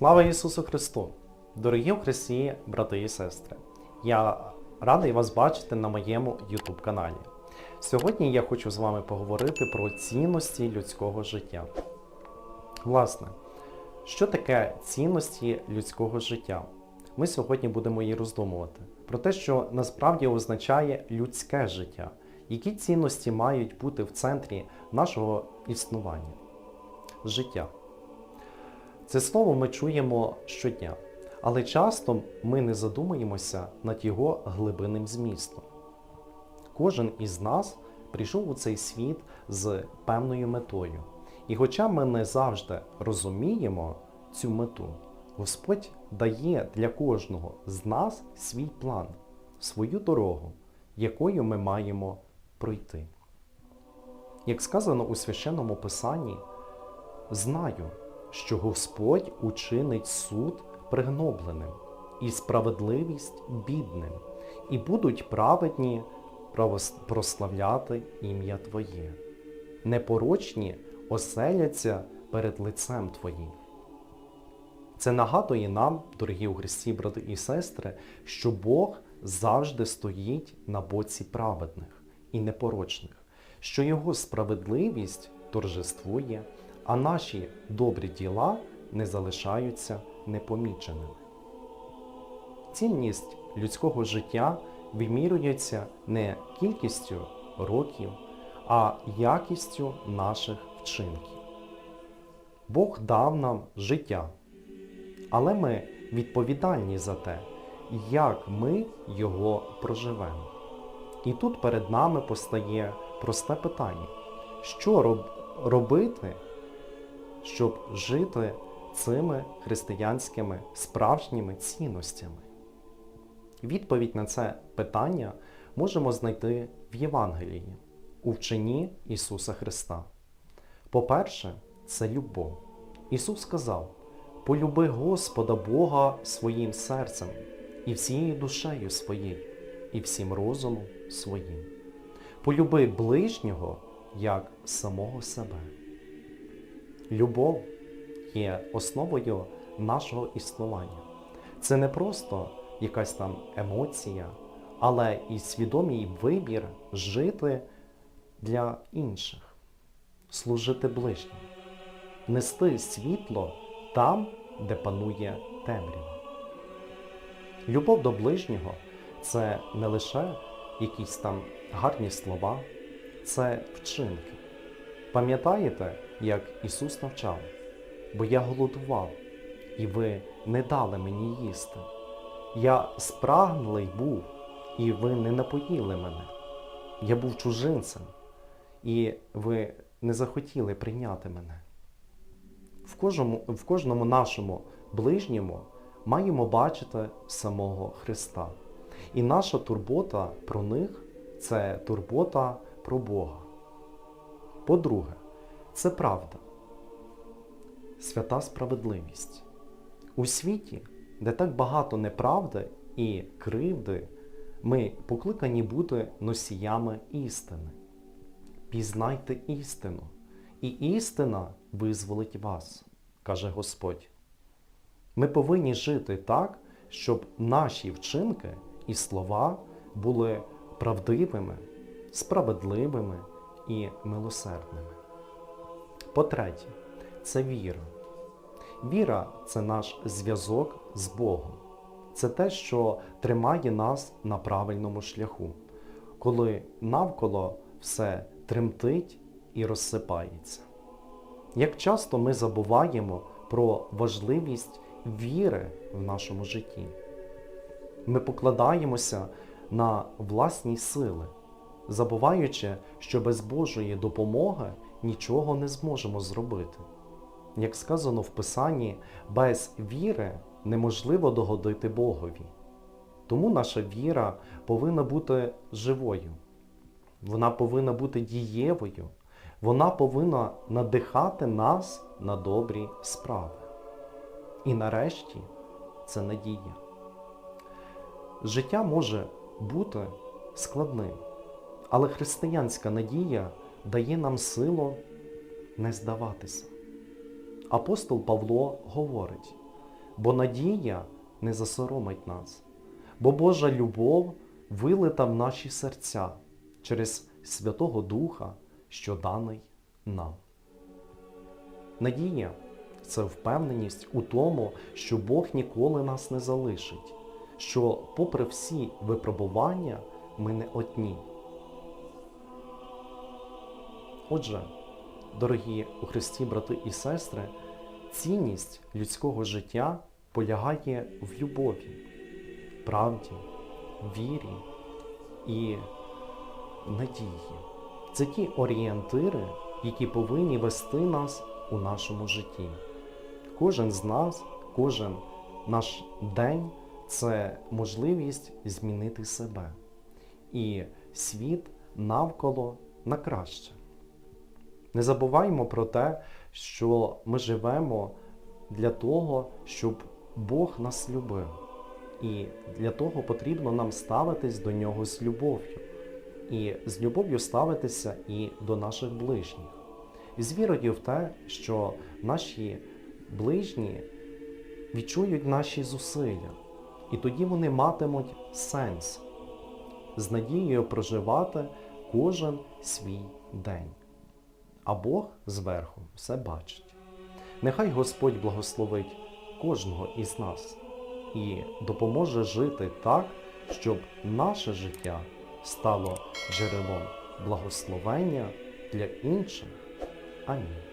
Слава Ісусу Христу! Дорогі в Христі, брати і сестри! Я радий вас бачити на моєму YouTube каналі. Сьогодні я хочу з вами поговорити про цінності людського життя. Власне, що таке цінності людського життя? Ми сьогодні будемо і роздумувати про те, що насправді означає людське життя, які цінності мають бути в центрі нашого існування. Життя. Це слово ми чуємо щодня, але часто ми не задумуємося над його глибинним змістом. Кожен із нас прийшов у цей світ з певною метою. І хоча ми не завжди розуміємо цю мету, Господь дає для кожного з нас свій план, свою дорогу, якою ми маємо пройти. Як сказано у священному Писанні, знаю, що Господь учинить суд пригнобленим і справедливість бідним, і будуть праведні прославляти ім'я Твоє. Непорочні оселяться перед лицем Твоїм. Це нагадує нам, дорогі у Христі, брати і сестри, що Бог завжди стоїть на боці праведних і непорочних, що Його справедливість торжествує, а наші добрі діла не залишаються непоміченими. Цінність людського життя вимірюється не кількістю років, а якістю наших вчинків. Бог дав нам життя, але ми відповідальні за те, як ми його проживемо. І тут перед нами постає просте питання: що робити, щоб жити цими християнськими справжніми цінностями? Відповідь на це питання можемо знайти в Євангелії, у вченні Ісуса Христа. По-перше, це любов. Ісус сказав: полюби Господа Бога своїм серцем і всією душею своєю, і всім розумом своїм. Полюби ближнього як самого себе. Любов є основою нашого існування. Це не просто якась там емоція, але і свідомий вибір жити для інших, служити ближнім, нести світло там, де панує темрява. Любов до ближнього це не лише якісь там гарні слова, це вчинки. Пам'ятаєте, як Ісус навчав? Бо я голодував, і ви не дали мені їсти. Я спрагнулий був, і ви не напоїли мене. Я був чужинцем, і ви не захотіли прийняти мене. В кожному, в кожному нашому ближньому маємо бачити самого Христа. І наша турбота про них це турбота про Бога. По-друге, це правда, свята справедливість. У світі, де так багато неправди і кривди, ми покликані бути носіями істини. Пізнайте істину, і істина визволить вас, каже Господь. Ми повинні жити так, щоб наші вчинки і слова були правдивими, справедливими і милосердними. По-третє, це віра. Віра це наш зв'язок з Богом. Це те, що тримає нас на правильному шляху, коли навколо все тремтить і розсипається. Як часто ми забуваємо про важливість віри в нашому житті. Ми покладаємося на власні сили, забуваючи, що без Божої допомоги нічого не зможемо зробити. Як сказано в Писанні, без віри неможливо догодити Богові. Тому наша віра повинна бути живою, вона повинна бути дієвою, вона повинна надихати нас на добрі справи. І нарешті це надія. Життя може бути складним, але християнська надія дає нам силу не здаватися. Апостол Павло говорить: бо надія не засоромить нас, бо Божа любов вилита в наші серця через Святого Духа, що даний нам. Надія це впевненість у тому, що Бог ніколи нас не залишить, що, попри всі випробування, ми не одні. Отже, дорогі у Христі брати і сестри, цінність людського життя полягає в любові, правді, вірі і надії. Це ті орієнтири, які повинні вести нас у нашому житті. Кожен з нас, кожен наш день це можливість змінити себе і світ навколо на краще. Не забуваймо про те, що ми живемо для того, щоб Бог нас любив. І для того потрібно нам ставитись до нього з любов'ю. І з любов'ю ставитися і до наших ближніх. І з вірою в те, що наші ближні відчують наші зусилля, і тоді вони матимуть сенс з надією проживати кожен свій день. А Бог зверху все бачить. Нехай Господь благословить кожного із нас і допоможе жити так, щоб наше життя стало джерелом благословення для інших. Амінь.